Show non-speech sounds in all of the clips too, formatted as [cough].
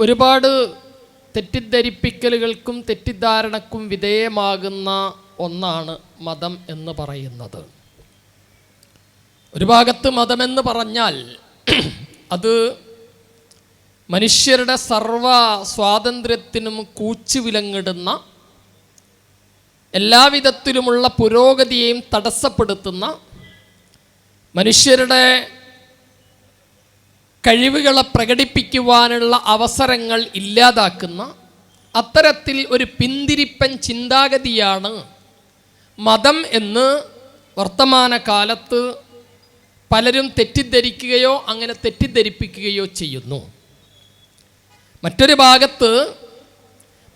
ഒരുപാട് തെറ്റിദ്ധരിപ്പിക്കലുകൾക്കും തെറ്റിദ്ധാരണക്കും വിധേയമാകുന്ന ഒന്നാണ് മതം എന്ന് പറയുന്നത്. ഒരു ഭാഗത്ത് മതമെന്ന് പറഞ്ഞാൽ [clears throat] അത് മനുഷ്യരുടെ സർവ സ്വാതന്ത്ര്യത്തിനും കൂച്ചുവിലങ്ങിടുന്ന എല്ലാവിധത്തിലുമുള്ള പുരോഗതിയെയും തടസ്സപ്പെടുത്തുന്ന മനുഷ്യരുടെ കഴിവുകളെ പ്രകടിപ്പിക്കുവാനുള്ള അവസരങ്ങൾ ഇല്ലാതാക്കുന്ന അത്തരത്തിൽ ഒരു പിന്തിരിപ്പൻ ചിന്താഗതിയാണ് മതം എന്ന് വർത്തമാന കാലത്ത് പലരും തെറ്റിദ്ധരിക്കുകയോ അങ്ങനെ തെറ്റിദ്ധരിപ്പിക്കുകയോ ചെയ്യുന്നു. മറ്റൊരു ഭാഗത്ത്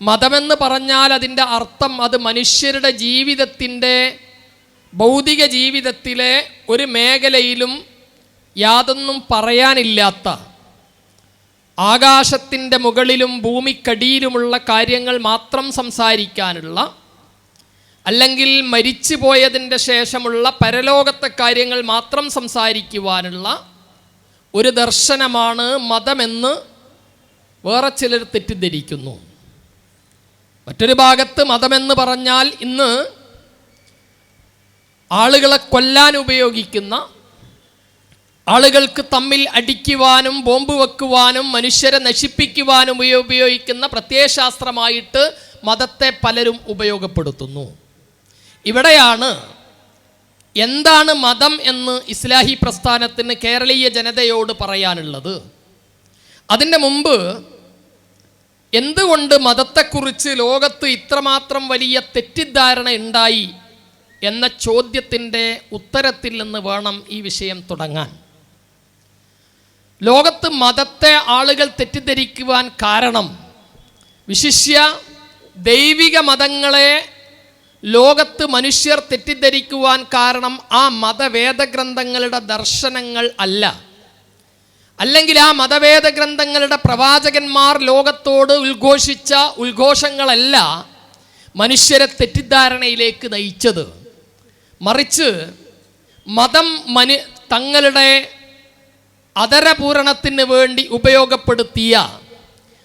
മതമെന്ന് പറഞ്ഞാൽ അതിന്റെ അർത്ഥം അത് മനുഷ്യരുടെ ജീവിതത്തിന്റെ ഭൗതിക ജീവിതത്തിലെ ഒരു മേഖലയിലും യാതൊന്നും പറയാനില്ലാത്ത ആകാശത്തിന്റെ മുകളിലും ഭൂമിക്കടിയിലുമുള്ള കാര്യങ്ങൾ മാത്രം സംസാരിക്കാനുള്ള അല്ലെങ്കിൽ മരിച്ചു പോയതിന്റെ ശേഷമുള്ള പരലോകത്തെ കാര്യങ്ങൾ മാത്രം സംസാരിക്കുവാനുള്ള ഒരു ദർശനമാണ് മതമെന്ന് വേറെ ചിലർ തെറ്റിദ്ധരിക്കുന്നു. മറ്റൊരു ഭാഗത്ത് മതമെന്ന് പറഞ്ഞാൽ ഇന്ന് ആളുകളെ കൊല്ലാൻ ഉപയോഗിക്കുന്ന ആളുകൾക്ക് തമ്മിൽ അടിക്കുവാനും ബോംബ് വെക്കുവാനും മനുഷ്യരെ നശിപ്പിക്കുവാനും ഉപയോ- ഉപയോഗിക്കുന്ന പ്രത്യയശാസ്ത്രമായിട്ട് മതത്തെ പലരും ഉപയോഗപ്പെടുത്തുന്നു. ഇവിടെയാണ് എന്താണ് മതം എന്ന് ഇസ്ലാഹി പ്രസ്ഥാനത്തിന് കേരളീയ ജനതയോട് പറയാനുള്ളത്. അതിന്റെ മുമ്പ് എന്തുകൊണ്ട് മതത്തെക്കുറിച്ച് ലോകത്ത് ഇത്രമാത്രം വലിയ തെറ്റിദ്ധാരണ ഉണ്ടായി എന്ന ചോദ്യത്തിന്റെ ഉത്തരത്തിൽ നിന്ന് വേണം ഈ വിഷയം തുടങ്ങാൻ. ലോകത്ത് മതത്തെ ആളുകൾ തെറ്റിദ്ധരിക്കുവാൻ കാരണം വിശിഷ്യ ദൈവിക മതങ്ങളെ ലോകത്ത് മനുഷ്യർ തെറ്റിദ്ധരിക്കുവാൻ കാരണം ആ മതവേദഗ്രന്ഥങ്ങളുടെ ദർശനങ്ങൾ അല്ല. അല്ലെങ്കിൽ ആ മതവേദ ഗ്രന്ഥങ്ങളുടെ പ്രവാചകന്മാർ ലോകത്തോട് ഉദ്ഘോഷിച്ച ഉദ്ഘോഷങ്ങളല്ല മനുഷ്യരെ തെറ്റിദ്ധാരണയിലേക്ക് നയിച്ചത്. മറിച്ച് മതം മനു തങ്ങളുടെ അതരപൂരണത്തിന് വേണ്ടി ഉപയോഗപ്പെടുത്തിയ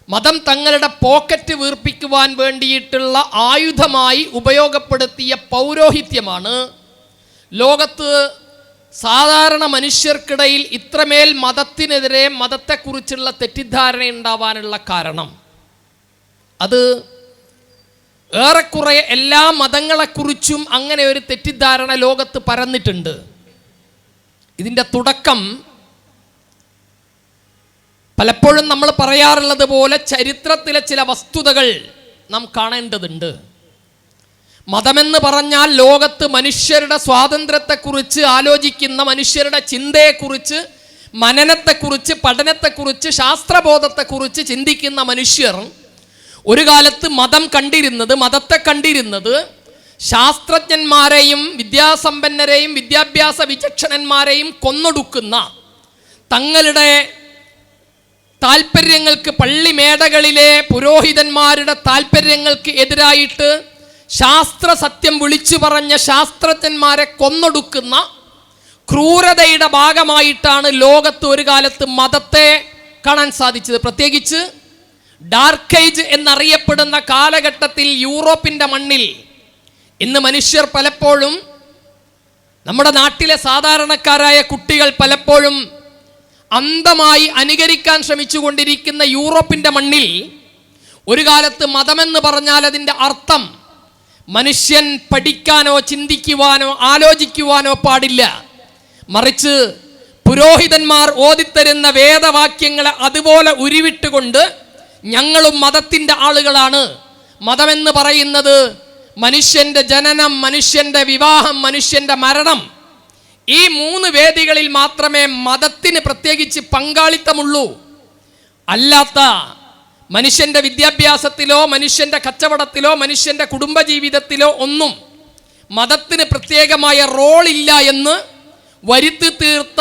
മതം തങ്ങളുടെ പോക്കറ്റ് വീർപ്പിക്കുവാൻ വേണ്ടിയിട്ടുള്ള ആയുധമായി ഉപയോഗപ്പെടുത്തിയ പൗരോഹിത്യമാണ്. ലോകത്ത് സാധാരണ മനുഷ്യർക്കിടയിൽ ഇത്രമേൽ മതത്തിനെതിരെ മതത്തെക്കുറിച്ചുള്ള തെറ്റിദ്ധാരണ ഉണ്ടാവാനുള്ള കാരണം. അത് ഏറെക്കുറെ എല്ലാ മതങ്ങളെക്കുറിച്ചും അങ്ങനെ ഒരു തെറ്റിദ്ധാരണ ലോകത്ത് പരന്നിട്ടുണ്ട്. ഇതിന്റെ തുടക്കം പലപ്പോഴും നമ്മൾ പറയാറുള്ളത് പോലെ ചരിത്രത്തിലെ ചില വസ്തുതകൾ നാം കാണേണ്ടതുണ്ട്. മതമെന്ന് പറഞ്ഞാൽ ലോകത്ത് മനുഷ്യരുടെ സ്വാതന്ത്ര്യത്തെക്കുറിച്ച് ആലോചിക്കുന്ന മനുഷ്യരുടെ ചിന്തയെക്കുറിച്ച് മനനത്തെക്കുറിച്ച് പഠനത്തെക്കുറിച്ച് ശാസ്ത്രബോധത്തെക്കുറിച്ച് ചിന്തിക്കുന്ന മനുഷ്യർ ഒരു കാലത്ത് മതം കണ്ടിരുന്നത് മതത്തെ കണ്ടിരുന്നത് ശാസ്ത്രജ്ഞന്മാരെയും വിദ്യാസമ്പന്നരെയും വിദ്യാഭ്യാസ വിചക്ഷണന്മാരെയും കൊന്നൊടുക്കുന്ന തങ്ങളുടെ താല്പര്യങ്ങൾക്ക് പള്ളിമേടകളിലെ പുരോഹിതന്മാരുടെ താല്പര്യങ്ങൾക്ക് എതിരായിട്ട് ശാസ്ത്ര സത്യം വിളിച്ചു പറഞ്ഞ ശാസ്ത്രജ്ഞന്മാരെ കൊന്നൊടുക്കുന്ന ക്രൂരതയുടെ ഭാഗമായിട്ടാണ് ലോകത്ത് ഒരു കാലത്ത് മതത്തെ കാണാൻ സാധിച്ചത്. പ്രത്യേകിച്ച് ഡാർക്ക് ഏജ് എന്നറിയപ്പെടുന്ന കാലഘട്ടത്തിൽ യൂറോപ്പിന്റെ മണ്ണിൽ ഇന്ന് മനുഷ്യർ പലപ്പോഴും നമ്മുടെ നാട്ടിലെ സാധാരണക്കാരായ കുട്ടികൾ പലപ്പോഴും അന്ധമായി അനുകരിക്കാൻ ശ്രമിച്ചുകൊണ്ടിരിക്കുന്ന യൂറോപ്പിന്റെ മണ്ണിൽ ഒരു കാലത്ത് മതമെന്ന് പറഞ്ഞാൽ അതിന്റെ അർത്ഥം മനുഷ്യൻ പഠിക്കാനോ ചിന്തിക്കുവാനോ ആലോചിക്കുവാനോ പാടില്ല. മറിച്ച് പുരോഹിതന്മാർ ഓതിത്തരുന്ന വേദവാക്യങ്ങളെ അതുപോലെ ഉരുവിട്ടുകൊണ്ട് ഞങ്ങളും മതത്തിന്റെ ആളുകളാണ്. മതമെന്ന് പറയുന്നത് മനുഷ്യന്റെ ജനനം മനുഷ്യന്റെ വിവാഹം മനുഷ്യന്റെ മരണം ഈ മൂന്ന് വേദികളിൽ മാത്രമേ മതത്തിന് പ്രത്യേകിച്ച് പങ്കാളിത്തമുള്ളൂ. അല്ലാത്ത മനുഷ്യന്റെ വിദ്യാഭ്യാസത്തിലോ മനുഷ്യന്റെ കച്ചവടത്തിലോ മനുഷ്യന്റെ കുടുംബജീവിതത്തിലോ ഒന്നും മതത്തിന് പ്രത്യേകമായ ഇല്ല എന്ന് വരുത്തി തീർത്ത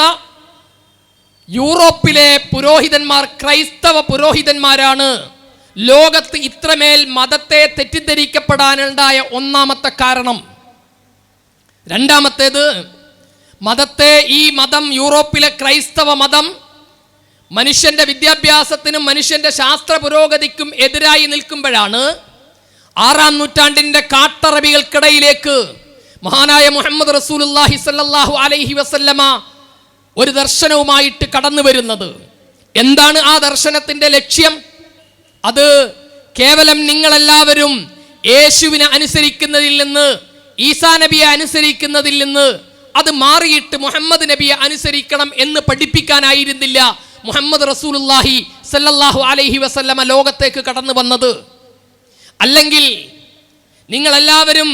യൂറോപ്പിലെ പുരോഹിതന്മാർ ക്രൈസ്തവ പുരോഹിതന്മാരാണ് ലോകത്ത് ഇത്രമേൽ മതത്തെ തെറ്റിദ്ധരിക്കപ്പെടാനുണ്ടായ ഒന്നാമത്തെ കാരണം. രണ്ടാമത്തേത് മതത്തെ ഈ മതം യൂറോപ്പിലെ ക്രൈസ്തവ മതം മനുഷ്യന്റെ വിദ്യാഭ്യാസത്തിനും മനുഷ്യന്റെ ശാസ്ത്ര പുരോഗതിക്കും എതിരായി നിൽക്കുമ്പോഴാണ് ആറാം നൂറ്റാണ്ടിന്റെ കാട്ടറബികൾക്കിടയിലേക്ക് മഹാനായ മുഹമ്മദ് റസൂലുല്ലാഹി സല്ലാഹു അലൈഹി വസല്ലമ ഒരു ദർശനവുമായിട്ട് കടന്നു വരുന്നത്. എന്താണ് ആ ദർശനത്തിന്റെ ലക്ഷ്യം? അത് കേവലം നിങ്ങളെല്ലാവരും യേശുവിനെ അനുസരിക്കുന്നതിൽ നിന്ന് ഈസാ നബിയെ അനുസരിക്കുന്നതിൽ നിന്ന് അത് മാറിയിട്ട് മുഹമ്മദ് നബിയെ അനുസരിക്കണം എന്ന് പഠിപ്പിക്കാനായിരുന്നില്ല. മുഹമ്മദ് റസൂലുല്ലാഹി സല്ലല്ലാഹു അലൈഹി വസല്ലമ ലോകത്തേക്ക് കടന്നു വന്നത്. അല്ലെങ്കിൽ നിങ്ങളെല്ലാവരും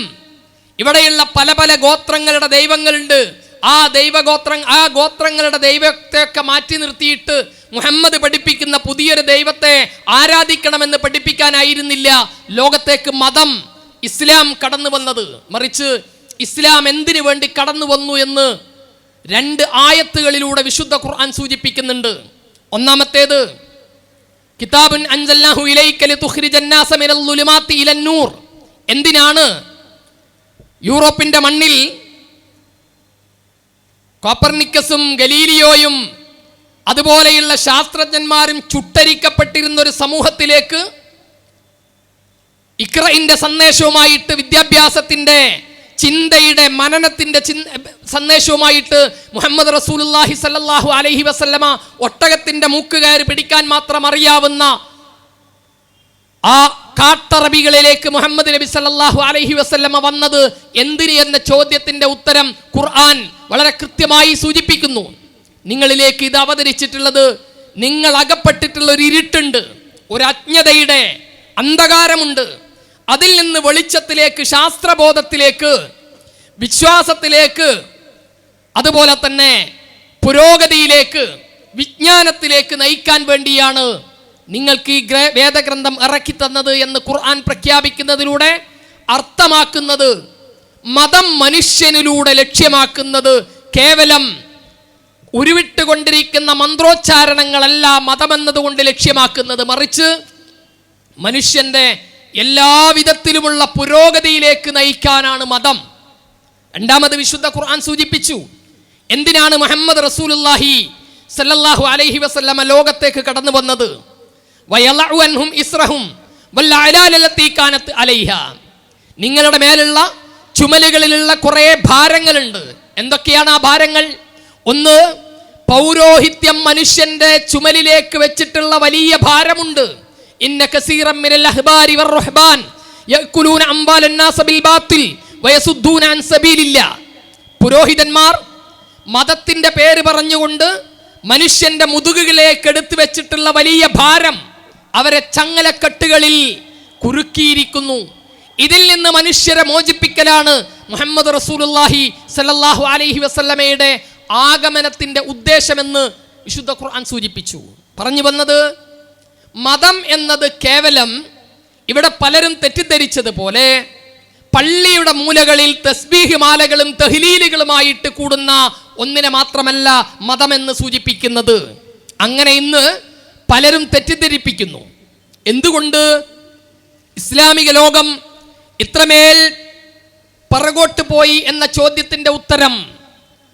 ഇവിടെയുള്ള പല പല ഗോത്രങ്ങളുടെ ദൈവങ്ങളുണ്ട്. ആ ദൈവഗോത്ര ആ ഗോത്രങ്ങളുടെ ദൈവത്തെയൊക്കെ മാറ്റി നിർത്തിയിട്ട് മുഹമ്മദ് പഠിപ്പിക്കുന്ന പുതിയൊരു ദൈവത്തെ ആരാധിക്കണമെന്ന് പഠിപ്പിക്കാനായിരുന്നില്ല. ലോകത്തേക്ക് മതം ഇസ്ലാം കടന്നു വന്നത്. മറിച്ച് ഇസ്ലാം എന്തിനു വേണ്ടി കടന്നു വന്നു എന്ന് രണ്ട് ആയത്തുകളിലൂടെ വിശുദ്ധ ഖുർആൻ സൂചിപ്പിക്കുന്നുണ്ട്. ഒന്നാമത്തേത് കിതാബുൻ അൻസല്ലാഹു ഇലൈക ലിതുഖ്രിജൻ നാസ മിനൽ ളുലുമാത്തി ഇലൻ നൂർ. എന്തിനാണ് യൂറോപ്പിന്റെ മണ്ണിൽ കോപ്പർനിക്കസും ഗലീലിയോയും അതുപോലെയുള്ള ശാസ്ത്രജ്ഞന്മാരും ചുട്ടരിക്കപ്പെട്ടിരുന്ന ഒരു സമൂഹത്തിലേക്ക് ഇക്രയിന്റെ സന്ദേശവുമായിട്ട് വിദ്യാഭ്യാസത്തിന്റെ ചിന്തയുടെ മനനത്തിന്റെ സന്ദേശവുമായിട്ട് മുഹമ്മദ് റസൂലുല്ലാഹി സല്ലാഹു അലഹി വസല്ലമ ഒട്ടകത്തിന്റെ മൂക്കുകയർ പിടിക്കാൻ മാത്രം അറിയാവുന്ന ആ കാട്ടറബികളിലേക്ക് മുഹമ്മദ് നബി സല്ലാഹു അലഹി വസല്ലമ വന്നത് എന്തിന് എന്ന ചോദ്യത്തിന്റെ ഉത്തരം ഖുർആൻ വളരെ കൃത്യമായി സൂചിപ്പിക്കുന്നു. നിങ്ങളിലേക്ക് ഇത് അവതരിച്ചിട്ടുള്ളത് നിങ്ങൾ അകപ്പെട്ടിട്ടുള്ള ഒരു ഇരുട്ടുണ്ട് ഒരു അജ്ഞതയുടെ അന്ധകാരമുണ്ട്. അതിൽ നിന്ന് വെളിച്ചത്തിലേക്ക് ശാസ്ത്രബോധത്തിലേക്ക് വിശ്വാസത്തിലേക്ക് അതുപോലെ തന്നെ പുരോഗതിയിലേക്ക് വിജ്ഞാനത്തിലേക്ക് നയിക്കാൻ വേണ്ടിയാണ് നിങ്ങൾക്ക് ഈ ഗ്രേ വേദഗ്രന്ഥം ഇറക്കി തന്നത് എന്ന് ഖുർആൻ പ്രഖ്യാപിക്കുന്നതിലൂടെ അർത്ഥമാക്കുന്നത് മതം മനുഷ്യനിലൂടെ ലക്ഷ്യമാക്കുന്നത് കേവലം ഉരുവിട്ടുകൊണ്ടിരിക്കുന്ന മന്ത്രോച്ചാരണങ്ങളല്ല മതമെന്നതുകൊണ്ട് ലക്ഷ്യമാക്കുന്നത്. മറിച്ച് മനുഷ്യന്റെ എല്ലാവിധത്തിലുമുള്ള പുരോഗതിയിലേക്ക് നയിക്കാനാണ് മതം. രണ്ടാമത് വിശുദ്ധ ഖുർആൻ സൂചിപ്പിച്ചു. എന്തിനാണ് മുഹമ്മദ് റസൂലുല്ലാഹി സല്ലല്ലാഹു അലൈഹി വസല്ലമ ലോകത്തേക്ക് കടന്നു വന്നത്? വയലഉ അൻഹും ഇസ്രഹും വൽ അലാലല്ലത്തി കാനത്ത് അലൈഹ. നിങ്ങളുടെ മേലുള്ള ചുമലുകളിലുള്ള കുറേ ഭാരങ്ങളുണ്ട്. എന്തൊക്കെയാണ് ആ ഭാരങ്ങൾ? ഒന്ന് പൗരോഹിത്യം മനുഷ്യന്റെ ചുമലിലേക്ക് വെച്ചിട്ടുള്ള വലിയ ഭാരമുണ്ട്. ഇന്ന കസീറം മിനൽ അഹ്ബാരി വർ-റുഹ്ബാൻ യഅ്കുലൂന الناس بالباطل വയസുദ്ദൂന അൻ സബീലില്ല. പുരോഹിതന്മാർ മതത്തിന്റെ പേര് പറഞ്ഞുകൊണ്ട് മനുഷ്യന്റെ മുതുകുകളെ എടുത്തു വെച്ചിട്ടുള്ള വലിയ ഭാരം അവരെ ചങ്ങലക്കെട്ടുകളിൽ കുരുക്കിയിരിക്കുന്നു ഇതിൽ നിന്ന് മനുഷ്യരെ മോചിപ്പിക്കലാണ് മുഹമ്മദ് റസൂലുല്ലാഹി സല്ലാഹു അലൈഹി വസല്ലമയുടെ ആഗമനത്തിന്റെ ഉദ്ദേശമെന്ന് വിശുദ്ധ ഖുർആൻ സൂചിപ്പിച്ചു. പറഞ്ഞു വന്നത് മതം എന്നത് കേവലം ഇവിടെ പലരും തെറ്റിദ്ധരിച്ചതുപോലെ പള്ളിയുടെ മൂലകളിൽ തസ്ബീഹ് മാലകളും തഹ്ലീലുകളുമായിട്ട് കൂടുന്ന ഒന്നിനെ മാത്രമല്ല മതമെന്ന് സൂചിപ്പിക്കുന്നത്. അങ്ങനെ ഇന്ന് പലരും തെറ്റിദ്ധരിപ്പിക്കുന്നു. എന്തുകൊണ്ട്? ഇസ്ലാമിക ലോകം ഇത്രമേൽ പറകോട്ട് പോയി എന്ന ചോദ്യത്തിന്റെ ഉത്തരം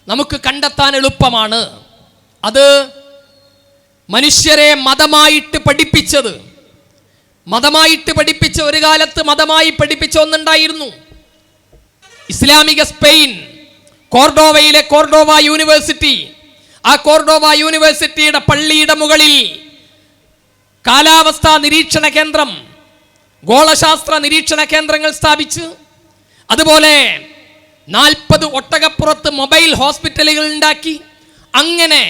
നമുക്ക് കണ്ടെത്താൻ എളുപ്പമാണ്. അത് മനുഷ്യരെ മതമായിട്ട് പഠിപ്പിച്ചത്. മതമായിട്ട് പഠിപ്പിച്ച ഒരു കാലത്ത് മതമായി പഠിപ്പിച്ച ഒന്നുണ്ടായിരുന്നു. ഇസ്ലാമിക സ്പെയിൻ കോർഡോവയിലെ കോർഡോവ യൂണിവേഴ്സിറ്റി. ആ കോർഡോവ യൂണിവേഴ്സിറ്റിയുടെ പള്ളിയുടെ മുകളിൽ കാലാവസ്ഥാ നിരീക്ഷണ കേന്ദ്രം ഗോളശാസ്ത്ര നിരീക്ഷണ കേന്ദ്രങ്ങൾ സ്ഥാപിച്ച്. അതുപോലെ നാൽപ്പത് ഒട്ടകപ്പുറത്ത് മൊബൈൽ ഹോസ്പിറ്റലുകൾ ഉണ്ടാക്കി. അങ്ങനെ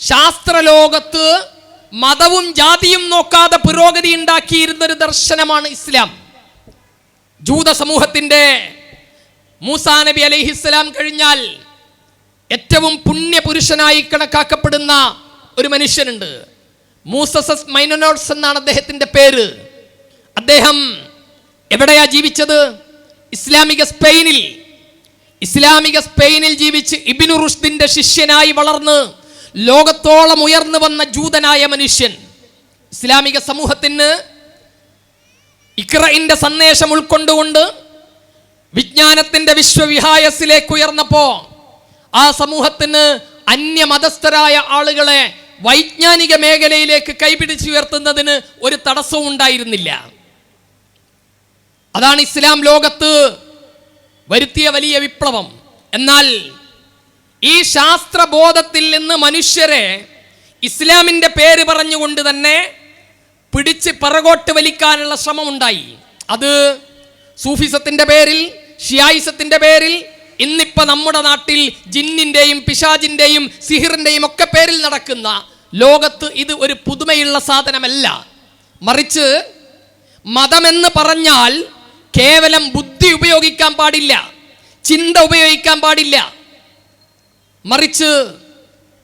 ശാസ്ത്രലോകത്ത് മതവും ജാതിയും നോക്കാതെ പുരോഗതി ഉണ്ടാക്കിയിരുന്നൊരു ദർശനമാണ് ഇസ്ലാം. ജൂത സമൂഹത്തിന്റെ മൂസാ നബി അലൈഹിസ്സലാം കഴിഞ്ഞാൽ ഏറ്റവും പുണ്യപുരുഷനായി കണക്കാക്കപ്പെടുന്ന ഒരു മനുഷ്യനുണ്ട്. മൂസസസ് മൈനോട്സ് എന്നാണ് അദ്ദേഹത്തിന്റെ പേര്. അദ്ദേഹം എവിടെയാ ജീവിച്ചത്? ഇസ്ലാമിക സ്പെയിനിൽ. ഇസ്ലാമിക സ്പെയിനിൽ ജീവിച്ച് ഇബിനു റുഷ്ദിന്റെ ശിഷ്യനായി വളർന്ന് ലോകത്തോളം ഉയർന്നു വന്ന ജൂതനായ മനുഷ്യൻ ഇസ്ലാമിക സമൂഹത്തിന് ഇക്രൈന്റെ സന്ദേശം ഉൾക്കൊണ്ടുകൊണ്ട് വിജ്ഞാനത്തിന്റെ വിശ്വവിഹായസിലേക്ക് ഉയർന്നപ്പോൾ ആ സമൂഹത്തിന് അന്യമതസ്ഥരായ ആളുകളെ വൈജ്ഞാനിക മേഖലയിലേക്ക് കൈപിടിച്ചുയർത്തുന്നതിന് ഒരു തടസ്സവും ഉണ്ടായിരുന്നില്ല. അതാണ് ഇസ്ലാം ലോകത്ത് വരുത്തിയ വലിയ വിപ്ലവം. എന്നാൽ ഈ ശാസ്ത്രബോധത്തിൽ നിന്ന് മനുഷ്യരെ ഇസ്ലാമിന്റെ പേര് പറഞ്ഞുകൊണ്ട് തന്നെ പിടിച്ച് പിറകോട്ട് വലിക്കാനുള്ള ശ്രമമുണ്ടായി. അത് സൂഫിസത്തിന്റെ പേരിൽ ഷിയായിസത്തിന്റെ പേരിൽ ഇന്നിപ്പോൾ നമ്മുടെ നാട്ടിൽ ജിന്നിന്റെയും പിശാജിന്റെയും സിഹിറിന്റെയും ഒക്കെ പേരിൽ നടക്കുന്ന ലോകത്ത് ഇത് ഒരു പുതുമയുള്ള സാധനമല്ല. മറിച്ച് മതമെന്ന് പറഞ്ഞാൽ കേവലം ബുദ്ധി ഉപയോഗിക്കാൻ പാടില്ല ചിന്ത ഉപയോഗിക്കാൻ പാടില്ല മറിച്ച്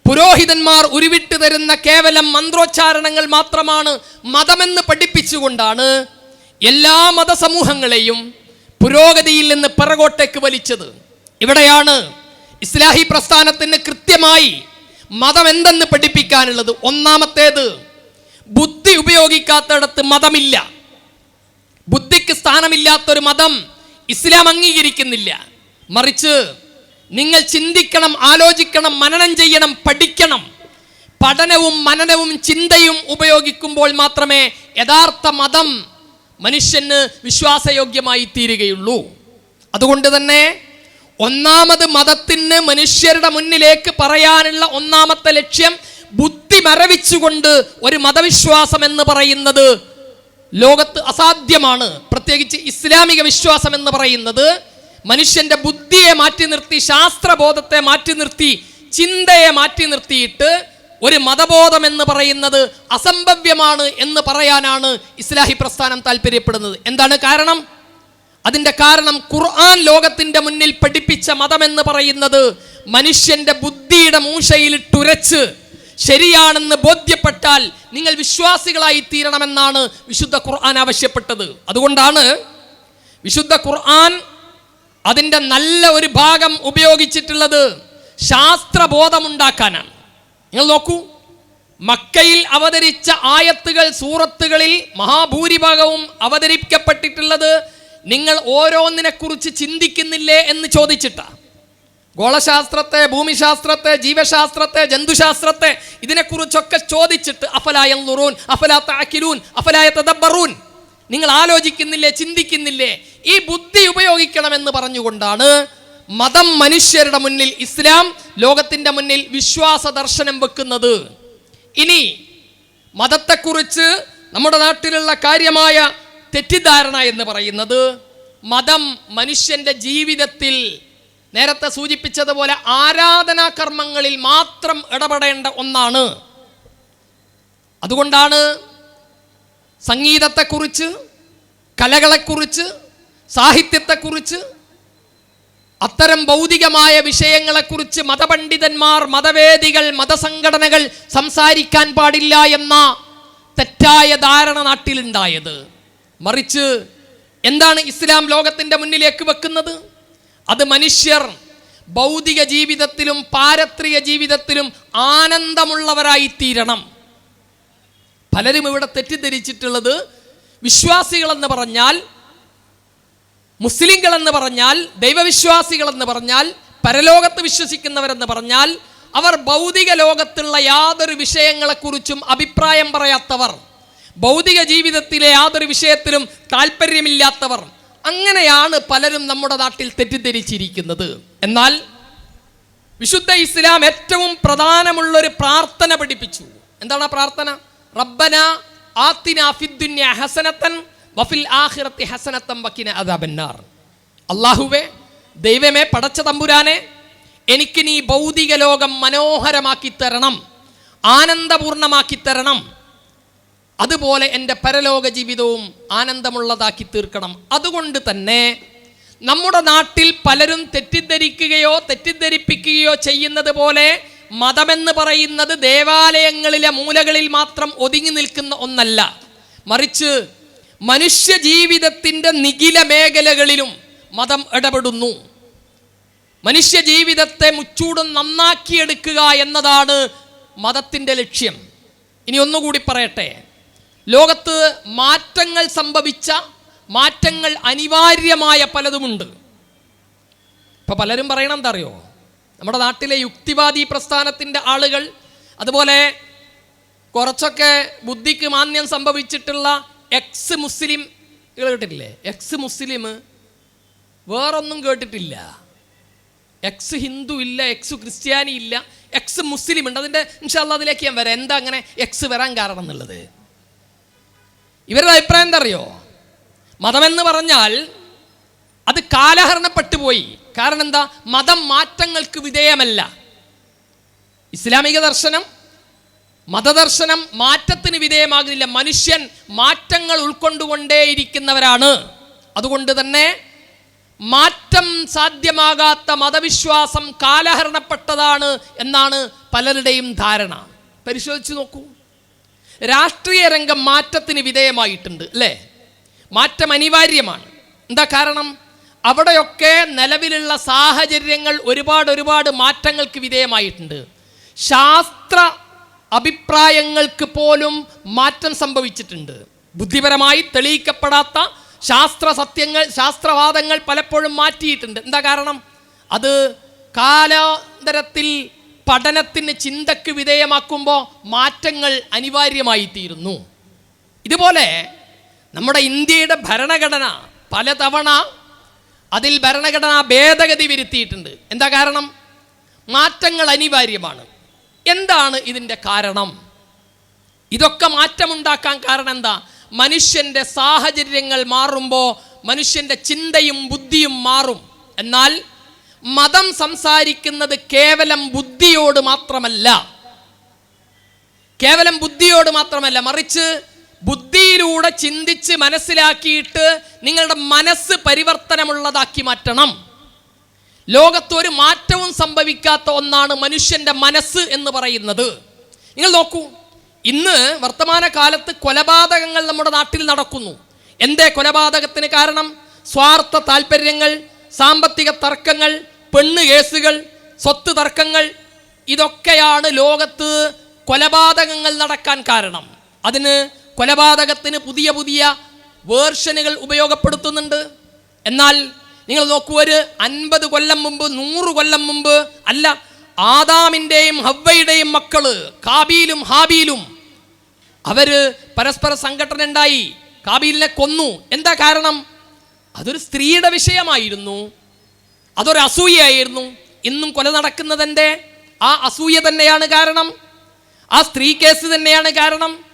പുരോഹിതന്മാർ ഉരുവിട്ട് തരുന്ന കേവലം മന്ത്രോച്ചാരണങ്ങൾ മാത്രമാണ് മതമെന്ന് പഠിപ്പിച്ചുകൊണ്ടാണ് എല്ലാ മതസമൂഹങ്ങളെയും പുരോഗതിയിൽ നിന്ന് പിറകോട്ടേക്ക് വലിച്ചത്. ഇവിടെയാണ് ഇസ്ലാഹി പ്രസ്ഥാനത്തിന് കൃത്യമായി മതം എന്തെന്ന് പഠിപ്പിക്കാനുള്ളത്. ഒന്നാമത്തേത് ബുദ്ധി ഉപയോഗിക്കാത്തടത്ത് മതമില്ല. ബുദ്ധിക്ക് സ്ഥാനമില്ലാത്തൊരു മതം ഇസ്ലാം അംഗീകരിക്കുന്നില്ല. മറിച്ച് നിങ്ങൾ ചിന്തിക്കണം ആലോചിക്കണം മനനം ചെയ്യണം പഠിക്കണം. പഠനവും മനനവും ചിന്തയും ഉപയോഗിക്കുമ്പോൾ മാത്രമേ യഥാർത്ഥ മതം മനുഷ്യന് വിശ്വാസയോഗ്യമായി തീരുകയുള്ളൂ. അതുകൊണ്ട് തന്നെ ഒന്നാമത് മതത്തിന് മനുഷ്യരുടെ മുന്നിലേക്ക് പറയാനുള്ള ഒന്നാമത്തെ ലക്ഷ്യം ബുദ്ധി മരവിച്ചുകൊണ്ട് ഒരു മതവിശ്വാസം എന്ന് പറയുന്നത് ലോകത്ത് അസാധ്യമാണ്. പ്രത്യേകിച്ച് ഇസ്ലാമിക വിശ്വാസം എന്ന് പറയുന്നത് മനുഷ്യന്റെ ബുദ്ധിയെ മാറ്റി നിർത്തി ശാസ്ത്രബോധത്തെ മാറ്റി നിർത്തി ചിന്തയെ മാറ്റി നിർത്തിയിട്ട് ഒരു മതബോധം എന്ന് പറയുന്നത് അസംഭവ്യമാണ് എന്ന് പറയാനാണ് ഇസ്ലാഹി പ്രസ്ഥാനം താല്പര്യപ്പെടുന്നത്. എന്താണ് കാരണം? അതിന്റെ കാരണം ഖുർആൻ ലോകത്തിന്റെ മുന്നിൽ പഠിപ്പിച്ച മതമെന്ന് പറയുന്നത് മനുഷ്യന്റെ ബുദ്ധിയുടെ മൂശയിൽ മൂശയിലിട്ടുരച്ച് ശരിയാണെന്ന് ബോധ്യപ്പെട്ടാൽ നിങ്ങൾ വിശ്വാസികളായി തീരണമെന്നാണ് വിശുദ്ധ ഖുർആൻ ആവശ്യപ്പെട്ടത്. അതുകൊണ്ടാണ് വിശുദ്ധ ഖുർആൻ അതിന്റെ നല്ല ഒരു ഭാഗം ഉപയോഗിച്ചിട്ടുള്ളത് ശാസ്ത്രബോധമുണ്ടാക്കാനാണ്. നിങ്ങൾ നോക്കൂ. മക്കയിൽ അവതരിച്ച ആയത്തുകൾ സൂറത്തുകളിൽ മഹാഭൂരിഭാഗവും അവതരിക്കപ്പെട്ടിട്ടുള്ളത് നിങ്ങൾ ഓരോന്നിനെക്കുറിച്ച് ചിന്തിക്കുന്നില്ലേ എന്ന് ചോദിച്ചിട്ടാ. ഗോളശാസ്ത്രത്തെ ഭൂമിശാസ്ത്രത്തെ ജീവശാസ്ത്രത്തെ ജന്തുശാസ്ത്രത്തെ ഇതിനെക്കുറിച്ചൊക്കെ ചോദിച്ചിട്ട് അഫലായ നുറൂൻ അഫലാ താക്കിലൂൻ അഫലായ തദബറൂൻ നിങ്ങൾ ആലോചിക്കുന്നില്ലേ ചിന്തിക്കുന്നില്ലേ? ഈ ബുദ്ധി ഉപയോഗിക്കണമെന്ന് പറഞ്ഞുകൊണ്ടാണ് മതം മനുഷ്യരുടെ മുന്നിൽ ഇസ്ലാം ലോകത്തിന്റെ മുന്നിൽ വിശ്വാസ ദർശനം വെക്കുന്നത്. ഇനി മതത്തെക്കുറിച്ച് നമ്മുടെ നാട്ടിലുള്ള കാര്യമായ തെറ്റിദ്ധാരണ എന്ന് പറയുന്നത് മതം മനുഷ്യന്റെ ജീവിതത്തിൽ നേരത്തെ സൂചിപ്പിച്ചതുപോലെ ആരാധനാ കർമ്മങ്ങളിൽ മാത്രം ഇടപെടേണ്ട ഒന്നാണ്. അതുകൊണ്ടാണ് സംഗീതത്തെക്കുറിച്ച് കലകളെക്കുറിച്ച് സാഹിത്യത്തെക്കുറിച്ച് അത്തരം ഭൗതികമായ വിഷയങ്ങളെക്കുറിച്ച് മതപണ്ഡിതന്മാർ മതവേദികൾ മതസംഘടനകൾ സംസാരിക്കാൻ പാടില്ല എന്ന തെറ്റായ ധാരണ നാട്ടിലുണ്ടായത്. മറിച്ച് എന്താണ് ഇസ്ലാം ലോകത്തിന്റെ മുന്നിലേക്ക് വെക്കുന്നത്? അത് മനുഷ്യർ ഭൗതിക ജീവിതത്തിലും പാരത്രിക ജീവിതത്തിലും ആനന്ദമുള്ളവരായി തീരണം പലരും ഇവിടെ തെറ്റിദ്ധരിച്ചിട്ടുള്ളത് വിശ്വാസികളെന്ന് പറഞ്ഞാൽ മുസ്ലിങ്ങൾ എന്ന് പറഞ്ഞാൽ ദൈവവിശ്വാസികൾ എന്ന് പറഞ്ഞാൽ പരലോകത്ത് വിശ്വസിക്കുന്നവരെന്ന് പറഞ്ഞാൽ അവർ ഭൗതിക ലോകത്തുള്ള യാതൊരു വിഷയങ്ങളെക്കുറിച്ചും അഭിപ്രായം പറയാത്തവർ ഭൗതിക ജീവിതത്തിലെ യാതൊരു വിഷയത്തിലും താല്പര്യമില്ലാത്തവർ അങ്ങനെയാണ് പലരും നമ്മുടെ നാട്ടിൽ തെറ്റിദ്ധരിച്ചിരിക്കുന്നത്. എന്നാൽ വിശുദ്ധ ഇസ്ലാം ഏറ്റവും പ്രധാനമുള്ളൊരു പ്രാർത്ഥന പഠിപ്പിച്ചു. എന്താണ് ആ പ്രാർത്ഥന? റബ്ബന ആത്തിന ഫിദ്ദുന്യ ഹസനത്തൻ വഫിൽ ആഹിറത്തി ഹസനത്തം വക്കിന അതാബന്നാർ അള്ളാഹുവേ ദൈവമേ പടച്ച തമ്പുരാനെ എനിക്ക് നീ ഭൗതിക ലോകം മനോഹരമാക്കി തരണം ആനന്ദപൂർണമാക്കി തരണം അതുപോലെ എന്റെ പരലോക ജീവിതവും ആനന്ദമുള്ളതാക്കി തീർക്കണം. അതുകൊണ്ട് തന്നെ നമ്മുടെ നാട്ടിൽ പലരും തെറ്റിദ്ധരിക്കുകയോ തെറ്റിദ്ധരിപ്പിക്കുകയോ ചെയ്യുന്നത് പോലെ മതമെന്ന് പറയുന്നത് ദേവാലയങ്ങളിലെ മൂലകളിൽ മാത്രം ഒതുങ്ങി നിൽക്കുന്ന ഒന്നല്ല. മറിച്ച് മനുഷ്യ ജീവിതത്തിന്റെ നിഖില മേഖലകളിലും മതം ഇടപെടുന്നു. മനുഷ്യ ജീവിതത്തെ മുച്ചൂടും നന്നാക്കിയെടുക്കുക എന്നതാണ് മതത്തിന്റെ ലക്ഷ്യം. ഇനി ഒന്നുകൂടി പറയട്ടെ. ലോകത്ത് മാറ്റങ്ങൾ സംഭവിച്ച മാറ്റങ്ങൾ അനിവാര്യമായ പലതുമുണ്ട്. ഇപ്പൊ പലരും പറയണം എന്താ അറിയോ നമ്മുടെ നാട്ടിലെ യുക്തിവാദി പ്രസ്ഥാനത്തിന്റെ ആളുകൾ അതുപോലെ കുറച്ചൊക്കെ ബുദ്ധിക്ക് മാന്യം സംഭവിച്ചിട്ടുള്ള എക്സ് മുസ്ലിം കേട്ടിട്ടില്ലേ? എക്സ് മുസ്ലിം വേറൊന്നും കേട്ടിട്ടില്ല. എക്സ് ഹിന്ദു ഇല്ല എക്സ് ക്രിസ്ത്യാനി ഇല്ല എക്സ് മുസ്ലിം ഉണ്ട്. അതിന്റെ ഇൻഷാല്ല അതിലേക്ക് ഞാൻ വരാം. എന്താ അങ്ങനെ എക്സ് വരാൻ കാരണം എന്നുള്ളത്? ഇവരുടെ അഭിപ്രായം എന്താ അറിയോ? മതമെന്ന് പറഞ്ഞാൽ അത് കാലഹരണപ്പെട്ടു പോയി. കാരണം എന്താ? മതം മാറ്റങ്ങൾക്ക് വിധേയമല്ല. ഇസ്ലാമിക ദർശനം മതദർശനം മാറ്റത്തിന് വിധേയമാകുന്നില്ല. മനുഷ്യൻ മാറ്റങ്ങൾ ഉൾക്കൊണ്ടുകൊണ്ടേയിരിക്കുന്നവരാണ്. അതുകൊണ്ട് തന്നെ മാറ്റം സാധ്യമാകാത്ത മതവിശ്വാസം കാലഹരണപ്പെട്ടതാണ് എന്നാണ് പലരുടെയും ധാരണ. പരിശോധിച്ച് നോക്കൂ. രാഷ്ട്രീയ രംഗം മാറ്റത്തിന് വിധേയമായിട്ടുണ്ട് അല്ലേ? മാറ്റം അനിവാര്യമാണ്. എന്താ കാരണം? അവിടെയൊക്കെ നിലവിലുള്ള സാഹചര്യങ്ങൾ ഒരുപാട് ഒരുപാട് മാറ്റങ്ങൾക്ക് വിധേയമായിട്ടുണ്ട്. ശാസ്ത്ര അഭിപ്രായങ്ങൾക്ക് പോലും മാറ്റം സംഭവിച്ചിട്ടുണ്ട്. ബുദ്ധിപരമായി തെളിയിക്കപ്പെടാത്ത ശാസ്ത്ര സത്യങ്ങൾ ശാസ്ത്രവാദങ്ങൾ പലപ്പോഴും മാറ്റിയിട്ടുണ്ട്. എന്താ കാരണം? അത് കാലാന്തരത്തിൽ പഠനത്തിന് ചിന്തക്ക് വിധേയമാക്കുമ്പോൾ മാറ്റങ്ങൾ അനിവാര്യമായി തീരുന്നു ഇതുപോലെ നമ്മുടെ ഇന്ത്യയുടെ ഭരണഘടന പലതവണ അതിൽ ഭരണഘടന ഭേദഗതി വരുത്തിയിട്ടുണ്ട്. എന്താ കാരണം? മാറ്റങ്ങൾ അനിവാര്യമാണ്. എന്താണ് ഇതിന്റെ കാരണം? ഇതൊക്കെ മാറ്റമുണ്ടാക്കാൻ കാരണം എന്താ? മനുഷ്യന്റെ സാഹചര്യങ്ങൾ മാറുമ്പോൾ മനുഷ്യന്റെ ചിന്തയും ബുദ്ധിയും മാറും. എന്നാൽ മതം സംസാരിക്കുന്നത് കേവലം ബുദ്ധിയോട് മാത്രമല്ല. കേവലം ബുദ്ധിയോട് മാത്രമല്ല. മറിച്ച് ബുദ്ധിയിലൂടെ ചിന്തിച്ച് മനസ്സിലാക്കിയിട്ട് നിങ്ങളുടെ മനസ്സ് പരിവർത്തനമുള്ളതാക്കി മാറ്റണം. ലോകത്ത് ഒരു മാറ്റവും സംഭവിക്കാത്ത ഒന്നാണ് മനുഷ്യന്റെ മനസ്സ് എന്ന് പറയുന്നത്. നിങ്ങൾ നോക്കൂ ഇന്ന് വർത്തമാന കാലത്ത് കൊലപാതകങ്ങൾ നമ്മുടെ നാട്ടിൽ നടക്കുന്നു. എന്തേ കൊലപാതകത്തിന് കാരണം? സ്വാർത്ഥ താല്പര്യങ്ങൾ സാമ്പത്തിക തർക്കങ്ങൾ പെണ്ണ് കേസുകൾ സ്വത്ത് തർക്കങ്ങൾ ഇതൊക്കെയാണ് ലോകത്ത് കൊലപാതകങ്ങൾ നടക്കാൻ കാരണം. അതിന് കൊലപാതകത്തിന് പുതിയ പുതിയ വേർഷനുകൾ ഉപയോഗപ്പെടുത്തുന്നുണ്ട്. എന്നാൽ നിങ്ങൾ നോക്കൂ ഒരു അൻപത് കൊല്ലം മുമ്പ് നൂറ് കൊല്ലം മുമ്പ് അല്ല ആദാമിന്റെയും ഹവ്വയുടെയും മക്കൾ കാബീലും ഹാബീലും അവർ പരസ്പര സംഘടന ഉണ്ടായി കാബീലിനെ കൊന്നു. എന്താ കാരണം? അതൊരു സ്ത്രീയുടെ വിഷയമായിരുന്നു. അതൊരു അസൂയയായിരുന്നു. ഇന്നും കൊല നടക്കുന്നതെന്റെ ആ അസൂയ തന്നെയാണ് കാരണം. ആ സ്ത്രീ കേസ് തന്നെയാണ് കാരണം.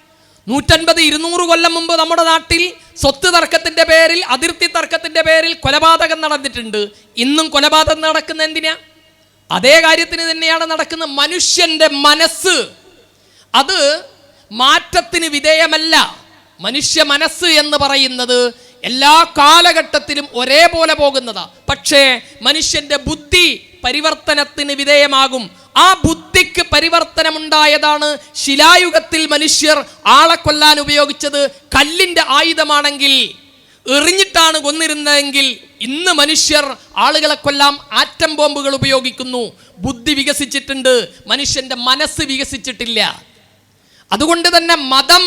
നൂറ്റൻപത് ഇരുന്നൂറ് കൊല്ലം മുമ്പ് നമ്മുടെ നാട്ടിൽ സ്വത്ത് തർക്കത്തിന്റെ പേരിൽ അതിർത്തി തർക്കത്തിന്റെ പേരിൽ കൊലപാതകം നടന്നിട്ടുണ്ട്. ഇന്നും കൊലപാതകം നടക്കുന്ന എന്തിനാ? അതേ കാര്യത്തിന് തന്നെയാണ് നടക്കുന്ന മനുഷ്യന്റെ മനസ്സ്. അത് മാറ്റത്തിന് വിധേയമല്ല. മനുഷ്യ മനസ്സ് എന്ന് പറയുന്നത് എല്ലാ കാലഘട്ടത്തിലും ഒരേപോലെ പോകുന്നതാ. പക്ഷേ മനുഷ്യന്റെ ബുദ്ധി പരിവർത്തനത്തിന് വിധേയമാകും. ആ ബുദ്ധിക്ക് പരിവർത്തനമുണ്ടായതാണ് ശിലായുഗത്തിൽ മനുഷ്യർ ആളെ കൊല്ലാൻ ഉപയോഗിച്ചത് കല്ലിന്റെ ആയുധമാണെങ്കിൽ എറിഞ്ഞിട്ടാണ് കൊന്നിരുന്നതെങ്കിൽ ഇന്ന് മനുഷ്യർ ആളുകളെ കൊല്ലാം ആറ്റം ബോംബുകൾ ഉപയോഗിക്കുന്നു. ബുദ്ധി വികസിച്ചിട്ടുണ്ട് മനുഷ്യന്റെ മനസ്സ് വികസിച്ചിട്ടില്ല. അതുകൊണ്ട് തന്നെ മതം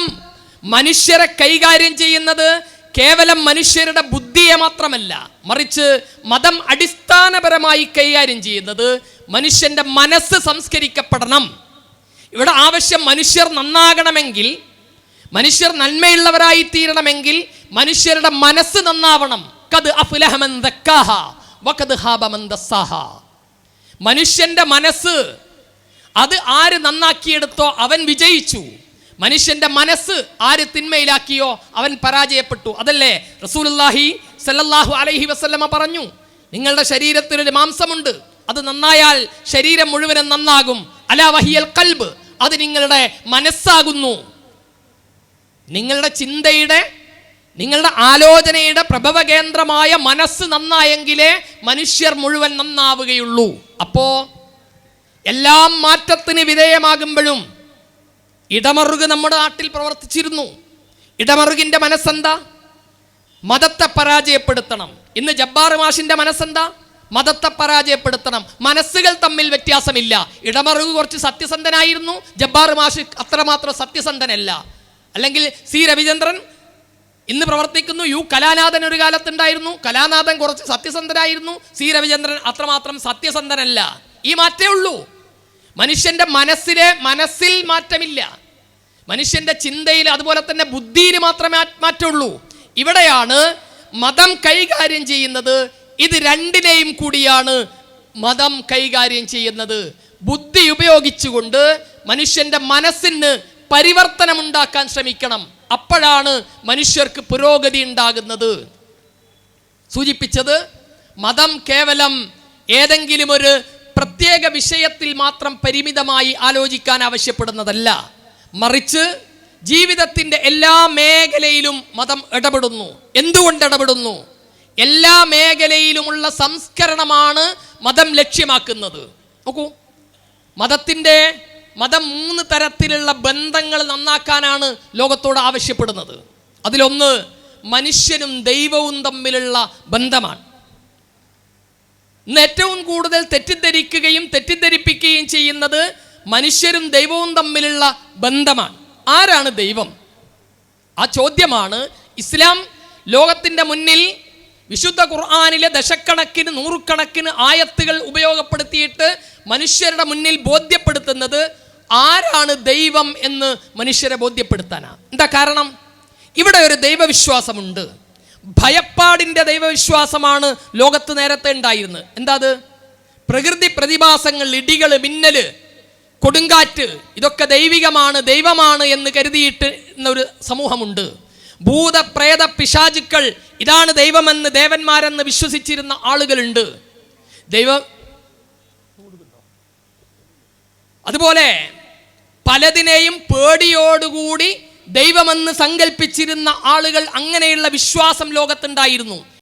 മനുഷ്യരെ കൈകാര്യം ചെയ്യുന്നത് കേവലം മനുഷ്യരുടെ ബുദ്ധിയെ മാത്രമല്ല മറിച്ച് മതം അടിസ്ഥാനപരമായി കൈകാര്യം ചെയ്യുന്നത് മനുഷ്യന്റെ മനസ്സ് സംസ്കരിക്കപ്പെടണം. ഇവിടെ ആവശ്യം മനുഷ്യർ നന്നാകണമെങ്കിൽ മനുഷ്യർ നന്മയുള്ളവരായി തീരണമെങ്കിൽ മനുഷ്യരുടെ മനസ്സ് നന്നാവണം. കത് മനുഷ്യന്റെ മനസ്സ് അത് ആര് നന്നാക്കിയെടുത്തോ അവൻ വിജയിച്ചു. മനുഷ്യന്റെ മനസ്സ് ആര് തിന്മയിലാക്കിയോ അവൻ പരാജയപ്പെട്ടു. അതല്ലേ റസൂലുള്ളാഹി സല്ലല്ലാഹു അലൈഹി വസല്ലമ പറഞ്ഞു? നിങ്ങളുടെ ശരീരത്തിൽ ഒരു മാംസമുണ്ട്. അത് നന്നായാൽ ശരീരം മുഴുവനും നന്നാകും. അല വഹിയൽ കൽബ് അത് നിങ്ങളുടെ മനസ്സാകുന്നു. നിങ്ങളുടെ ചിന്തയുടെ നിങ്ങളുടെ ആലോചനയുടെ പ്രഭവ കേന്ദ്രമായ മനസ്സ് നന്നായെങ്കിലേ മനുഷ്യർ മുഴുവൻ നന്നാവുകയുള്ളൂ. അപ്പോ എല്ലാം മാറ്റത്തിന് വിധേയമാകുമ്പോഴും ഇടമറുക് നമ്മുടെ നാട്ടിൽ പ്രവർത്തിച്ചിരുന്നു. ഇടമറുകിന്റെ മനസ്സെന്താ? മതത്തെ പരാജയപ്പെടുത്തണം. ഇന്ന് ജബ്ബാർ മാഷിന്റെ മനസ്സെന്താ? മതത്തെ പരാജയപ്പെടുത്തണം. മനസ്സുകൾ തമ്മിൽ വ്യത്യാസമില്ല. ഇടമറുക് കുറച്ച് സത്യസന്ധനായിരുന്നു. ജബ്ബാർ മാഷ് അത്രമാത്രം സത്യസന്ധനല്ല. അല്ലെങ്കിൽ സി രവിചന്ദ്രൻ ഇന്ന് പ്രവർത്തിക്കുന്നു. യു കലാനാഥൻ ഒരു കാലത്തുണ്ടായിരുന്നു. കലാനാഥൻ കുറച്ച് സത്യസന്ധനായിരുന്നു. സി രവിചന്ദ്രൻ അത്രമാത്രം സത്യസന്ധനല്ല. ഈ മാറ്റേ ഉള്ളൂ. മനുഷ്യന്റെ മനസ്സിലെ മനസ്സിൽ മാറ്റമില്ല. മനുഷ്യന്റെ ചിന്തയിൽ അതുപോലെ തന്നെ ബുദ്ധിയിൽ മാത്രമേ ഉള്ളൂ ഇവിടെയാണ് മതം കൈകാര്യം ചെയ്യുന്നത്. ഇത് രണ്ടിനെയും കൂടിയാണ് മതം കൈകാര്യം ചെയ്യുന്നത്. ബുദ്ധി ഉപയോഗിച്ചുകൊണ്ട് മനുഷ്യന്റെ മനസ്സിന് പരിവർത്തനമുണ്ടാക്കാൻ ശ്രമിക്കണം. അപ്പോഴാണ് മനുഷ്യർക്ക് പുരോഗതി ഉണ്ടാകുന്നത്. സൂചിപ്പിച്ചത് മതം കേവലം ഏതെങ്കിലും ഒരു പ്രത്യേക വിഷയത്തിൽ മാത്രം പരിമിതമായി ആലോചിക്കാൻ ആവശ്യപ്പെടുന്നതല്ല. മറിച്ച് ജീവിതത്തിന്റെ എല്ലാ മേഖലയിലും മതം ഇടപെടുന്നു. എന്തുകൊണ്ട് ഇടപെടുന്നു? എല്ലാ മേഖലയിലുമുള്ള സംസ്കരണമാണ് മതം ലക്ഷ്യമാക്കുന്നത്. നോക്കൂ മതത്തിന്റെ മതം മൂന്ന് തരത്തിലുള്ള ബന്ധങ്ങൾ നന്നാക്കാനാണ് ലോകത്തോട് ആവശ്യപ്പെടുന്നത്. അതിലൊന്ന് മനുഷ്യനും ദൈവവും തമ്മിലുള്ള ബന്ധമാണ്. ഇന്ന് ഏറ്റവും കൂടുതൽ തെറ്റിദ്ധരിക്കുകയും തെറ്റിദ്ധരിപ്പിക്കുകയും ചെയ്യുന്നത് മനുഷ്യരും ദൈവവും തമ്മിലുള്ള ബന്ധമാണ്. ആരാണ് ദൈവം? ആ ചോദ്യമാണ് ഇസ്ലാം ലോകത്തിന്റെ മുന്നിൽ വിശുദ്ധ ഖുർആാനിലെ ദശക്കണക്കിന് നൂറുകണക്കിന് ആയത്തുകൾ ഉപയോഗപ്പെടുത്തിയിട്ട് മനുഷ്യരുടെ മുന്നിൽ ബോധ്യപ്പെടുത്തുന്നത് ആരാണ് ദൈവം എന്ന് മനുഷ്യരെ ബോധ്യപ്പെടുത്താനാണ് എന്താ കാരണം? ഇവിടെ ഒരു ദൈവവിശ്വാസമുണ്ട്. ഭയപ്പാടിന്റെ ദൈവവിശ്വാസമാണ് ലോകത്ത് നേരത്തെ ഉണ്ടായിരുന്നത്. എന്താ അത്? പ്രകൃതി പ്രതിഭാസങ്ങൾ ഇടികൾ മിന്നൽ കൊടുങ്കാറ്റ് ഇതൊക്കെ ദൈവികമാണ് ദൈവമാണ് എന്ന് കരുതിയിട്ട് ഒരു സമൂഹമുണ്ട്. ഭൂത പ്രേത പിശാചുക്കൾ ഇതാണ് ദൈവമെന്ന് ദേവന്മാരെന്ന് വിശ്വസിച്ചിരുന്ന ആളുകളുണ്ട്. ദൈവ അതുപോലെ പലതിനെയും പേടിയോടുകൂടി ദൈവമെന്ന് സങ്കല്പിച്ചിരുന്ന ആളുകൾ അങ്ങനെയുള്ള വിശ്വാസം ലോകത്തുണ്ടായിരുന്നു.